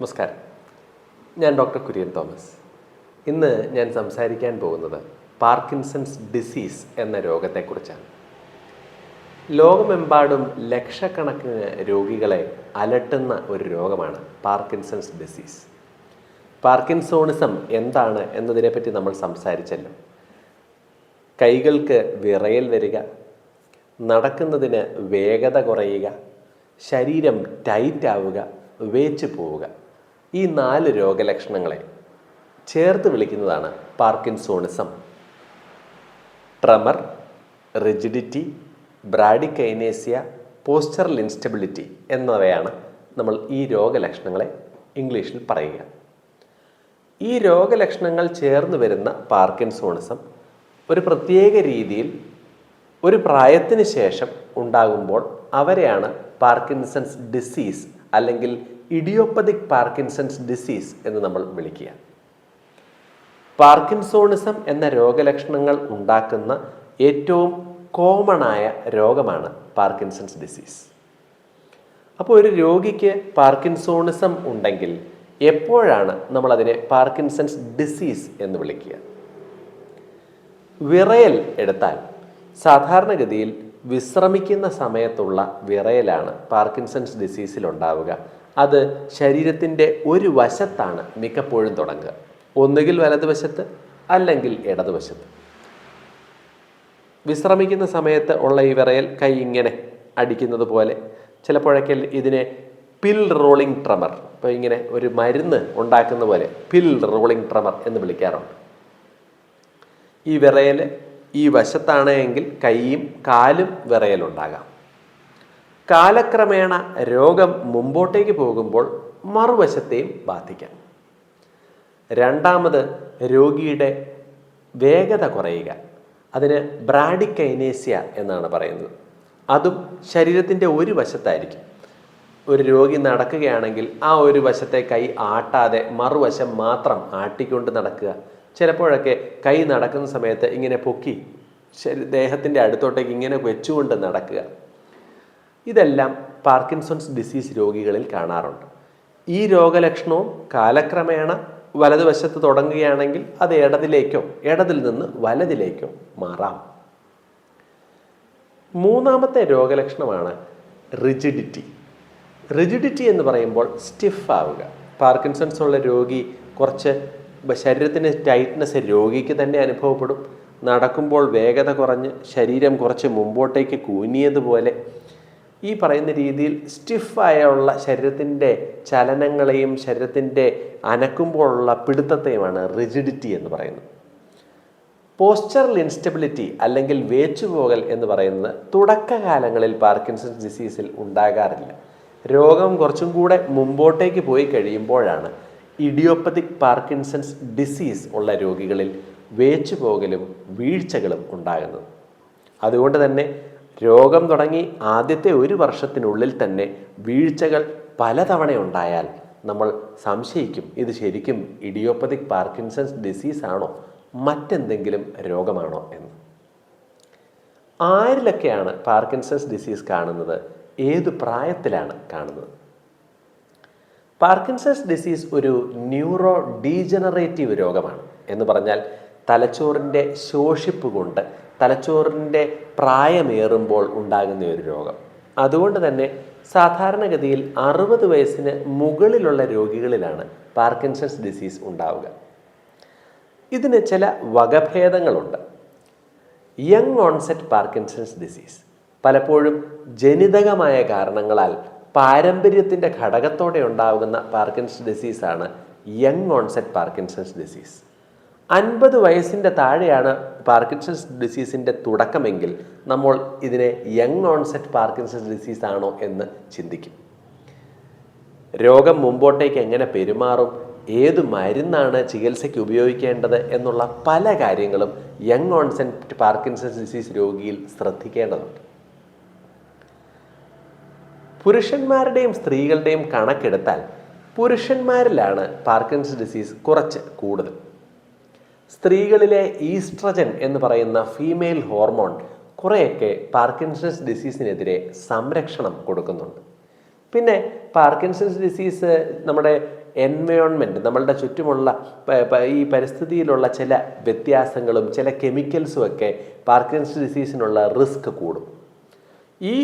നമസ്കാരം. ഞാൻ doctor Kurian Thomas. ഇന്ന് ഞാൻ സംസാരിക്കാൻ പോകുന്നത് പാർക്കിൻസൺസ് ഡിസീസ് എന്ന രോഗത്തെക്കുറിച്ചാണ്. ലോകമെമ്പാടും ലക്ഷക്കണക്കിന് രോഗികളെ അലട്ടുന്ന ഒരു രോഗമാണ് പാർക്കിൻസൺസ് ഡിസീസ്. പാർക്കിൻസോണിസം എന്താണ് എന്നതിനെപ്പറ്റി നമ്മൾ സംസാരിച്ചല്ലോ. കൈകൾക്ക് വിറയൽ വരിക നടക്കുന്നതിന് വേഗത കുറയുക ശരീരം ടൈറ്റ് ആവുക വേച്ച് പോവുക. ഈ നാല് രോഗലക്ഷണങ്ങളെ ചേർത്ത് വിളിക്കുന്നതാണ് parkinsonism. Tremor rigidity bradykinesia postural instability എന്നിവയാണ് നമ്മൾ ഈ രോഗലക്ഷണങ്ങളെ ഇംഗ്ലീഷിൽ പറയുക. ഈ രോഗലക്ഷണങ്ങൾ ചേർന്ന് വരുന്ന പാർക്കിൻസോണിസം ഒരു പ്രത്യേക രീതിയിൽ ഒരു പ്രായത്തിന് ശേഷം ഉണ്ടാകുമ്പോൾ അവരെയാണ് പാർക്കിൻസൺസ് ഡിസീസ് അല്ലെങ്കിൽ ഇഡിയോപ്പതിക് പാർക്കിൻസൺസ് ഡിസീസ് എന്ന് നമ്മൾ വിളിക്കുക. പാർക്കിൻസോണിസം എന്ന രോഗലക്ഷണങ്ങൾ ഉണ്ടാക്കുന്ന ഏറ്റവും കോമൺ ആയ രോഗമാണ് പാർക്കിൻസൺസ് ഡിസീസ്. അപ്പോൾ ഒരു രോഗിക്ക് പാർക്കിൻസോണിസം ഉണ്ടെങ്കിൽ എപ്പോഴാണ് നമ്മൾ അതിനെ പാർക്കിൻസൺസ് ഡിസീസ് എന്ന് വിളിക്കുക? വിറയൽ എടുത്താൽ സാധാരണഗതിയിൽ വിശ്രമിക്കുന്ന സമയത്തുള്ള വിറയലാണ് പാർക്കിൻസൺസ് ഡിസീസിൽ ഉണ്ടാവുക അത് ശരീരത്തിന്റെ ഒരു വശത്താണ് മിക്കപ്പോഴും തുടങ്ങുക. ഒന്നുകിൽ വലതുവശത്ത് അല്ലെങ്കിൽ ഇടതുവശത്ത്. വിശ്രമിക്കുന്ന സമയത്ത് ഉള്ള ഈ വിറയൽ കൈ ഇങ്ങനെ അടിക്കുന്നത് പോലെ ചിലപ്പോഴൊക്കെ ഇതിനെ പിൽ റോളിംഗ് ട്രമർ ഇപ്പോൾ ഇങ്ങനെ ഒരു മരുന്ന് ഉണ്ടാക്കുന്ന പോലെ പിൽ റോളിംഗ് ട്രമർ എന്ന് വിളിക്കാറുണ്ട്. ഈ വിറയൽ ഈ വശത്താണ് എങ്കിൽ കൈയും കാലും വിറയലുണ്ടാകാം കാലക്രമേണ രോഗം മുമ്പോട്ടേക്ക് പോകുമ്പോൾ മറുവശത്തെയും ബാധിക്കാം. രണ്ടാമത് രോഗിയുടെ വേഗത കുറയുക. അതിന് ബ്രാഡിക്കൈനേസ്യ എന്നാണ് പറയുന്നത്. അതും ശരീരത്തിന്റെ ഒരു വശത്തായിരിക്കും. ഒരു രോഗി നടക്കുകയാണെങ്കിൽ ആ ഒരു വശത്തെ കൈ ആട്ടാതെ മറുവശം മാത്രം ആട്ടിക്കൊണ്ട് നടക്കുക. ചിലപ്പോഴൊക്കെ കൈ നടക്കുന്ന സമയത്ത് ഇങ്ങനെ പൊക്കി ദേഹത്തിന്റെ അടുത്തോട്ടേക്ക് ഇങ്ങനെ വെച്ചുകൊണ്ട് നടക്കുക. ഇതെല്ലാം പാർക്കിൻസൺസ് ഡിസീസ് രോഗികളിൽ കാണാറുണ്ട്. ഈ രോഗലക്ഷണവും കാലക്രമേണ വലതുവശത്ത് തുടങ്ങുകയാണെങ്കിൽ അത് ഇടതിലേക്കോ ഇടതിൽ നിന്ന് വലതിലേക്കോ മാറാം. മൂന്നാമത്തെ രോഗലക്ഷണമാണ് റിജിഡിറ്റി. റിജിഡിറ്റി എന്ന് പറയുമ്പോൾ സ്റ്റിഫ് ആവുക. പാർക്കിൻസൺസ് ഉള്ള രോഗി കുറച്ച് ശരീരത്തിന് ടൈറ്റ്നസ് രോഗിക്ക് തന്നെ അനുഭവപ്പെടും. നടക്കുമ്പോൾ വേഗത കുറഞ്ഞ് ശരീരം കുറച്ച് മുമ്പോട്ടേക്ക് കൂനിയതുപോലെ ഈ പറയുന്ന രീതിയിൽ സ്റ്റിഫായുള്ള ശരീരത്തിന്റെ ചലനങ്ങളെയും ശരീരത്തിന്റെ അനക്കുമ്പോഴുള്ള പിടുത്തത്തെയുമാണ് റിജിഡിറ്റി എന്ന് പറയുന്നത്. പോസ്റ്ററൽ ഇൻസ്റ്റബിലിറ്റി അല്ലെങ്കിൽ വേച്ചുപോകൽ എന്ന് പറയുന്നത് തുടക്കകാലങ്ങളിൽ പാർക്കിൻസൺസ് ഡിസീസിൽ ഉണ്ടാകാറില്ല. രോഗം കുറച്ചും കൂടെ മുമ്പോട്ടേക്ക് പോയി കഴിയുമ്പോഴാണ് ഇഡിയോപ്പതിക് പാർക്കിൻസൺസ് ഡിസീസ് ഉള്ള രോഗികളിൽ വേച്ചുപോകലും വീഴ്ചകളും ഉണ്ടാകുന്നത്. അതുകൊണ്ട് തന്നെ രോഗം തുടങ്ങി ആദ്യത്തെ ഒരു വർഷത്തിനുള്ളിൽ തന്നെ വീഴ്ചകൾ പലതവണ ഉണ്ടായാൽ നമ്മൾ സംശയിക്കും. ഇത് ശരിക്കും ഇഡിയോപ്പതിക് പാർക്കിൻസൺസ് ഡിസീസ് ആണോ? മറ്റെന്തെങ്കിലും രോഗമാണോ എന്ന്. ആരിലൊക്കെയാണ് പാർക്കിൻസൺസ് ഡിസീസ് കാണുന്നത്? ഏത് പ്രായത്തിലാണ് കാണുന്നത്? പാർക്കിൻസൺസ് ഡിസീസ് ഒരു ന്യൂറോ ഡീജനറേറ്റീവ് രോഗമാണ് എന്ന് പറഞ്ഞാൽ തലച്ചോറിന്റെ ശോഷിപ്പ് കൊണ്ട് തലച്ചോറിന്റെ പ്രായമേറുമ്പോൾ ഉണ്ടാകുന്ന ഒരു രോഗം. അതുകൊണ്ട് തന്നെ സാധാരണഗതിയിൽ അറുപത് വയസ്സിന് മുകളിലുള്ള രോഗികളിലാണ് പാർക്കിൻസൺസ് ഡിസീസ് ഉണ്ടാവുക. ഇതിന് ചില വകഭേദങ്ങളുണ്ട്. യങ് ഓൺസെറ്റ് പാർക്കിൻസൺസ് ഡിസീസ് പലപ്പോഴും ജനിതകമായ കാരണങ്ങളാൽ പാരമ്പര്യത്തിന്റെ ഘടകത്തോടെ ഉണ്ടാകുന്ന പാർക്കിൻസൺസ് ഡിസീസാണ് യങ് ഓൺസെറ്റ് പാർക്കിൻസൺസ് ഡിസീസ്. അൻപത് വയസ്സിന്റെ താഴെയാണ് പാർക്കിൻസൺസ് ഡിസീസിന്റെ തുടക്കമെങ്കിൽ നമ്മൾ ഇതിനെ യങ് ഓൺസെറ്റ് പാർക്കിൻസൺസ് ഡിസീസ് ആണോ എന്ന് ചിന്തിക്കും. രോഗം മുമ്പോട്ടേക്ക് എങ്ങനെ പെരുമാറും ഏത് മരുന്നാണ് ചികിത്സയ്ക്ക് ഉപയോഗിക്കേണ്ടത് എന്നുള്ള പല കാര്യങ്ങളും യങ് ഓൺസെറ്റ് പാർക്കിൻസൺസ് ഡിസീസ് രോഗിയിൽ ശ്രദ്ധിക്കേണ്ടതുണ്ട്. പുരുഷന്മാരുടെയും സ്ത്രീകളുടെയും കണക്കെടുത്താൽ പുരുഷന്മാരിലാണ് പാർക്കിൻസൺസ് ഡിസീസ് കുറച്ച് കൂടുതൽ. സ്ത്രീകളിലെ ഈസ്ട്രജൻ എന്ന് പറയുന്ന ഫീമെയിൽ ഹോർമോൺ കുറേയൊക്കെ പാർക്കിൻസൺസ് ഡിസീസിനെതിരെ സംരക്ഷണം കൊടുക്കുന്നുണ്ട്. പിന്നെ പാർക്കിൻസൺസ് ഡിസീസ് നമ്മുടെ എൻവയോൺമെന്റ് നമ്മളുടെ ചുറ്റുമുള്ള ഈ പരിസ്ഥിതിയിലുള്ള ചില വ്യത്യാസങ്ങളും ചില കെമിക്കൽസും ഒക്കെ പാർക്കിൻസൺസ് ഡിസീസിനുള്ള റിസ്ക് കൂടും. ഈ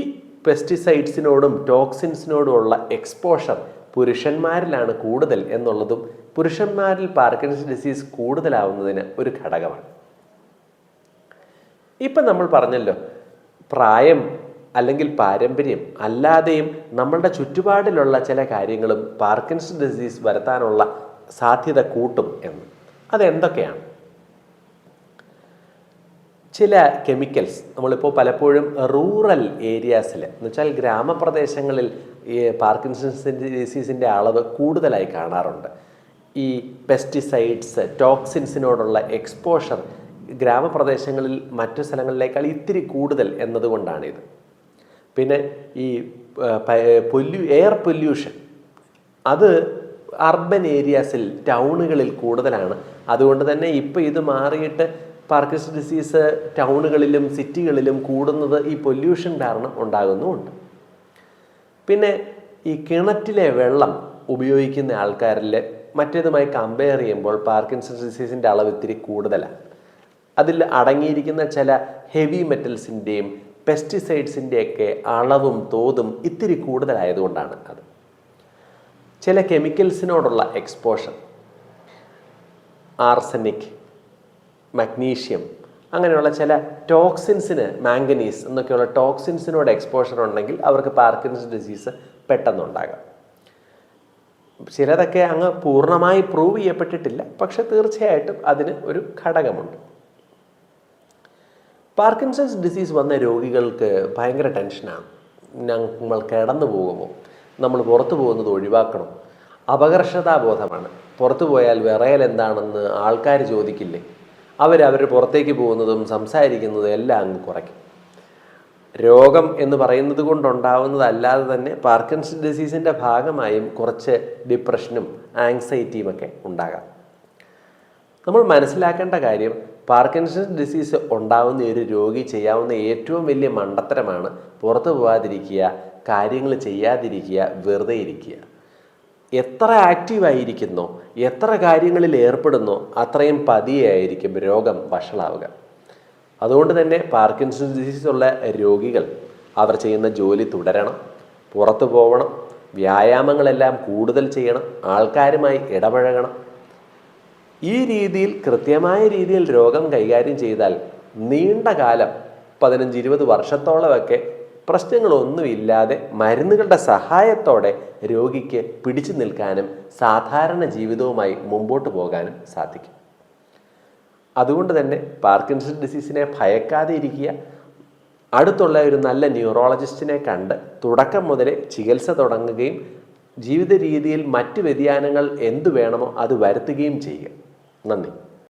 പെസ്റ്റിസൈഡ്സിനോടും ടോക്സിൻസിനോടുമുള്ള എക്സ്പോഷർ പുരുഷന്മാരിലാണ് കൂടുതൽ എന്നുള്ളതും പുരുഷന്മാരിൽ പാർക്കിൻസ് ഡിസീസ് കൂടുതലാവുന്നതിന് ഒരു ഘടകമാണ്. ഇപ്പം നമ്മൾ പറഞ്ഞല്ലോ പ്രായം അല്ലെങ്കിൽ പാരമ്പര്യം അല്ലാതെയും നമ്മളുടെ ചുറ്റുപാടിലുള്ള ചില കാര്യങ്ങളും പാർക്കിൻസ് ഡിസീസ് വരുത്താനുള്ള സാധ്യത കൂട്ടും എന്ന്. അതെന്തൊക്കെയാണ്? ചില കെമിക്കൽസ് നമ്മളിപ്പോൾ പലപ്പോഴും റൂറൽ ഏരിയാസിൽ എന്ന് വെച്ചാൽ ഗ്രാമപ്രദേശങ്ങളിൽ ഈ പാർക്കിൻസൺസ് ഡിസീസിന്റെ അളവ് കൂടുതലായി കാണാറുണ്ട്. ഈ പെസ്റ്റിസൈഡ്സ് ടോക്സിൻസിനോടുള്ള എക്സ്പോഷർ ഗ്രാമപ്രദേശങ്ങളിൽ മറ്റു സ്ഥലങ്ങളിലേക്കാൾ ഇത്തിരി കൂടുതൽ എന്നതുകൊണ്ടാണിത്. പിന്നെ ഈ പൊല്യൂ എയർ പൊല്യൂഷൻ അത് അർബൻ ഏരിയാസിൽ ടൗണുകളിൽ കൂടുതലാണ്. അതുകൊണ്ട് തന്നെ ഇപ്പോൾ ഇത് മാറിയിട്ട് പാർക്കിൻസ് ഡിസീസ് ടൗണുകളിലും സിറ്റികളിലും കൂടുന്നത് ഈ പൊല്യൂഷൻ കാരണം ഉണ്ടാകുന്നുമുണ്ട്. പിന്നെ ഈ കിണറ്റിലെ വെള്ളം ഉപയോഗിക്കുന്ന ആൾക്കാരിൽ മറ്റേതുമായി കമ്പയർ ചെയ്യുമ്പോൾ പാർക്കിൻസൺസ് ഡിസീസിന്റെ അളവ് ഇത്തിരി കൂടുതലാണ്. അതിൽ അടങ്ങിയിരിക്കുന്ന ചില ഹെവി മെറ്റൽസിന്റെയും പെസ്റ്റിസൈഡ്സിന്റെയൊക്കെ അളവും തോതും ഇത്തിരി കൂടുതലായതുകൊണ്ടാണ് അത്. ചില കെമിക്കൽസിനോടുള്ള എക്സ്പോഷർ ആർസനിക് മഗ്നീഷ്യം അങ്ങനെയുള്ള ചില ടോക്സിൻസിന് മാംഗനീസ് എന്നൊക്കെയുള്ള ടോക്സിൻസിനോട് എക്സ്പോഷർ ഉണ്ടെങ്കിൽ അവർക്ക് പാർക്കിൻസ് ഡിസീസ് പെട്ടെന്നുണ്ടാകാം. ചിലതൊക്കെ അങ്ങ് പൂർണമായി പ്രൂവ് ചെയ്യപ്പെട്ടിട്ടില്ല. പക്ഷെ തീർച്ചയായിട്ടും അതിന് ഒരു ഘടകമുണ്ട്. പാർക്കിൻസൺസ് ഡിസീസ് വന്ന രോഗികൾക്ക് ഭയങ്കര ടെൻഷനാണ് നമ്മൾ കിടന്നു പോകുമോ നമ്മൾ പുറത്തു പോകുന്നത് ഒഴിവാക്കണം. അപകർഷതാബോധമാണ്. പുറത്തു പോയാൽ വിറയൽ എന്താണെന്ന് ആൾക്കാർ ചോദിക്കില്ലേ? അവരവർ പുറത്തേക്ക് പോകുന്നതും സംസാരിക്കുന്നതും എല്ലാം അങ്ങ് കുറയ്ക്കും. രോഗം എന്ന് പറയുന്നത് കൊണ്ടുണ്ടാവുന്നതല്ലാതെ തന്നെ പാർക്കിൻസൺ ഡിസീസിന്റെ ഭാഗമായും കുറച്ച് ഡിപ്രഷനും ആങ്സൈറ്റിയും ഒക്കെ ഉണ്ടാകാം. നമ്മൾ മനസ്സിലാക്കേണ്ട കാര്യം പാർക്കിൻസൺ ഡിസീസ് ഉണ്ടാവുന്ന ഒരു രോഗി ചെയ്യാവുന്ന ഏറ്റവും വലിയ മണ്ടത്തരമാണ് പുറത്തു പോകാതിരിക്കുക കാര്യങ്ങൾ ചെയ്യാതിരിക്കുക വെറുതെ ഇരിക്കുക. എത്ര ആക്റ്റീവായിരിക്കുന്നോ എത്ര കാര്യങ്ങളിൽ ഏർപ്പെടുന്നോ അത്രയും പതിയായിരിക്കും രോഗം വഷളാവുക. അതുകൊണ്ട് തന്നെ പാർക്കിൻസൺ ഡിസീസ് ഉള്ള രോഗികൾ അവർ ചെയ്യുന്ന ജോലി തുടരണം പുറത്തു പോകണം വ്യായാമങ്ങളെല്ലാം കൂടുതൽ ചെയ്യണം ആൾക്കാരുമായി ഇടപഴകണം. ഈ രീതിയിൽ കൃത്യമായ രീതിയിൽ രോഗം കൈകാര്യം ചെയ്താൽ നീണ്ട കാലം പതിനഞ്ച് ഇരുപത് വർഷത്തോളമൊക്കെ പ്രശ്നങ്ങളൊന്നുമില്ലാതെ മരുന്നുകളുടെ സഹായത്തോടെ രോഗിക്ക് പിടിച്ചു നിൽക്കാനും സാധാരണ ജീവിതവുമായി മുമ്പോട്ട് പോകാനും സാധിക്കും. അതുകൊണ്ട് തന്നെ പാർക്കിൻസൺ ഡിസീസിനെ ഭയക്കാതെ ഇരിക്കുക. അടുത്തുള്ള ഒരു നല്ല ന്യൂറോളജിസ്റ്റിനെ കണ്ട് തുടക്കം മുതലേ ചികിത്സ തുടങ്ങുകയും ജീവിത രീതിയിൽ മറ്റ് വ്യതിയാനങ്ങൾ എന്തു വേണമോ അത് വരുത്തുകയും ചെയ്യുക. നന്ദി.